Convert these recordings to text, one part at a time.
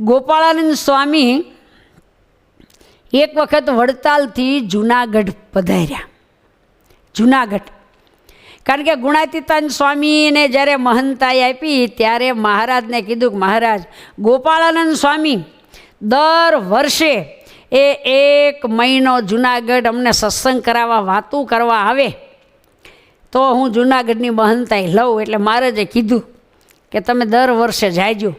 ગોપાળાનંદ સ્વામી એક વખત વડતાલથી જુનાગઢ પધાર્યા. જુનાગઢ. કારણ કે ગુણાતીતાન સ્વામીને જ્યારે મહંતાઈ આપી, ત્યારે મહારાજને કીધું કે મહારાજ, ગોપાળાનંદ સ્વામી, દર વર્ષે એ એક મહિનો જુનાગઢ અમને સત્સંગ કરાવવા, વાતું કરવા આવે. તો હું જુનાગઢની મહંતાઈ લઉં, એટલે મહારાજે કીધું કે તમે દર વર્ષે જાયજો.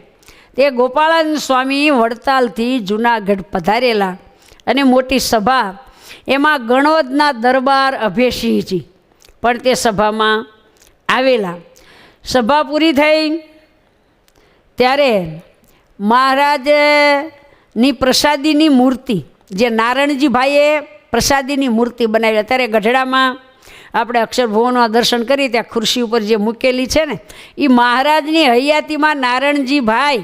તે ગોપાળાનંદ સ્વામી વડતાલથી જૂનાગઢ પધારેલા અને મોટી સભા એમાં ગણોદના દરબાર અભેસિંહજી પણ તે સભામાં આવેલા. સભા પૂરી થઈ ત્યારે મહારાજની પ્રસાદીની મૂર્તિ, જે નારણજીભાઈએ પ્રસાદીની મૂર્તિ બનાવી, અત્યારે ગઢડામાં આપણે અક્ષરભુવનના દર્શન કરી ત્યાં ખુરશી ઉપર જે મૂકેલી છે ને એ મહારાજની હૈયાતીમાં નારણજીભાઈ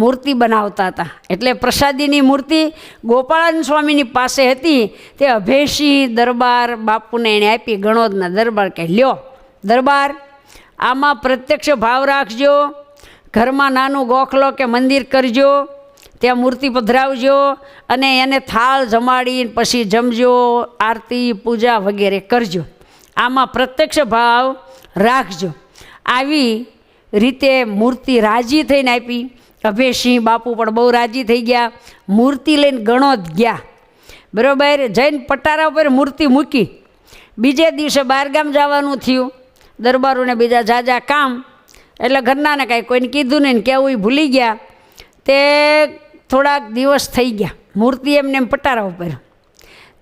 મૂર્તિ બનાવતા હતા. એટલે પ્રસાદીની મૂર્તિ ગોપાળન સ્વામીની પાસે હતી. તે અભેશી દરબાર, બાપુને એણે આપી ગણોદના દરબાર કે, લ્યો, દરબાર, આમાં પ્રત્યક્ષ ભાવ રાખજો. ઘરમાં નાનું ગોખલો કે મંદિર કરજો. ત્યાં મૂર્તિ પધરાવજો અને એને થાળ જમાડીને પછી જમજો, આરતી, પૂજા વગેરે કરજો. આમાં પ્રત્યક્ષ ભાવ રાખજો. આવી રીતે મૂર્તિ રાજી થઈને આપી. અભયસિંહ બાપુ પણ બહુ રાજી થઈ ગયા. મૂર્તિ લઈને ગણોદ ગયા. બરાબર? જૈન પટારા ઉપર મૂર્તિ મૂકી. બીજે દિવસે બહારગામ જવાનું થયું. દરબારોને બીજા જાજા કામ. એટલે ઘરનાને કાંઈ કોઈને કીધું નહીં કેવું ઈ ભૂલી ગયા. તે થોડાક દિવસ થઈ ગયા. મૂર્તિ એમને એમ પટારા ઉપર.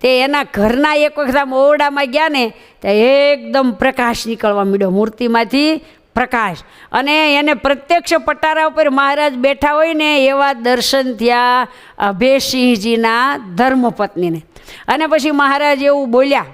તે એના ઘરના એક વખત આમ ઓરડામાં ગયા ને તો એકદમ પ્રકાશ નીકળવા માંડ્યો મૂર્તિમાંથી. પ્રકાશ. અને એને પ્રત્યક્ષ પટારા ઉપર મહારાજ બેઠા હોય ને એવા દર્શન થયા અભયસિંહજીના ધર્મપત્નીને. અને પછી મહારાજ એવું બોલ્યા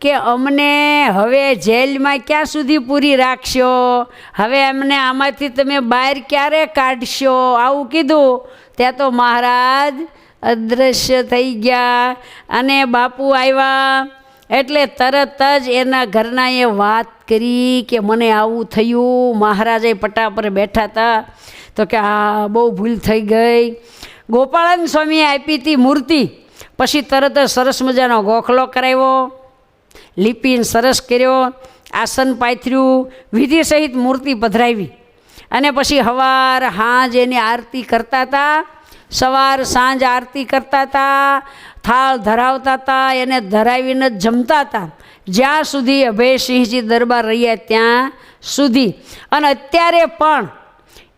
કે અમને હવે જેલમાં ક્યાં સુધી પૂરી રાખશો? હવે અમને આમાંથી તમે બહાર ક્યારે કાઢશો? આવું કીધું. ત્યાં તો મહારાજ અદૃશ્ય થઈ ગયા અને બાપુ આવ્યા. એટલે તરત જ એના ઘરનાએ વાત કરી કે મને આવું થયું. મહારાજે પટા પર બેઠા હતા. તો કે આ બહુ ભૂલ થઈ ગઈ. ગોપાળન સ્વામીએ આપી હતી મૂર્તિ. પછી તરત જ સરસ મજાનો ગોખલો કરાવ્યો. લિપિન સરસ કર્યો. આસન પાથર્યું. વિધિ સહિત મૂર્તિ પધરાવી. અને પછી હવાર હાજ એની આરતી કરતા હતા. સવાર સાંજ આરતી કરતા હતા, થાળ ધરાવતા હતા, એને ધરાવીને જ જમતા હતા. જ્યાં સુધી અભયસિંહજી દરબાર રહ્યા ત્યાં સુધી. અને અત્યારે પણ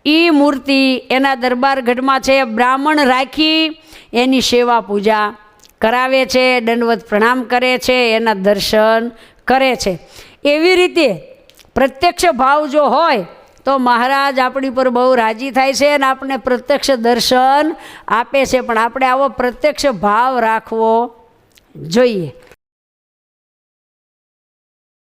એ મૂર્તિ એના દરબાર ગઢમાં છે, બ્રાહ્મણ રાખી એની સેવા પૂજા કરાવે છે, દંડવત પ્રણામ કરે છે, એના દર્શન કરે છે. એવી રીતે પ્રત્યક્ષ ભાવ જો હોય તો મહારાજ આપણી પર બહુ રાજી થાય છે અને આપણે પ્રત્યક્ષ દર્શન આપે છે. પણ આપણે આવો પ્રત્યક્ષ ભાવ રાખવો જોઈએ.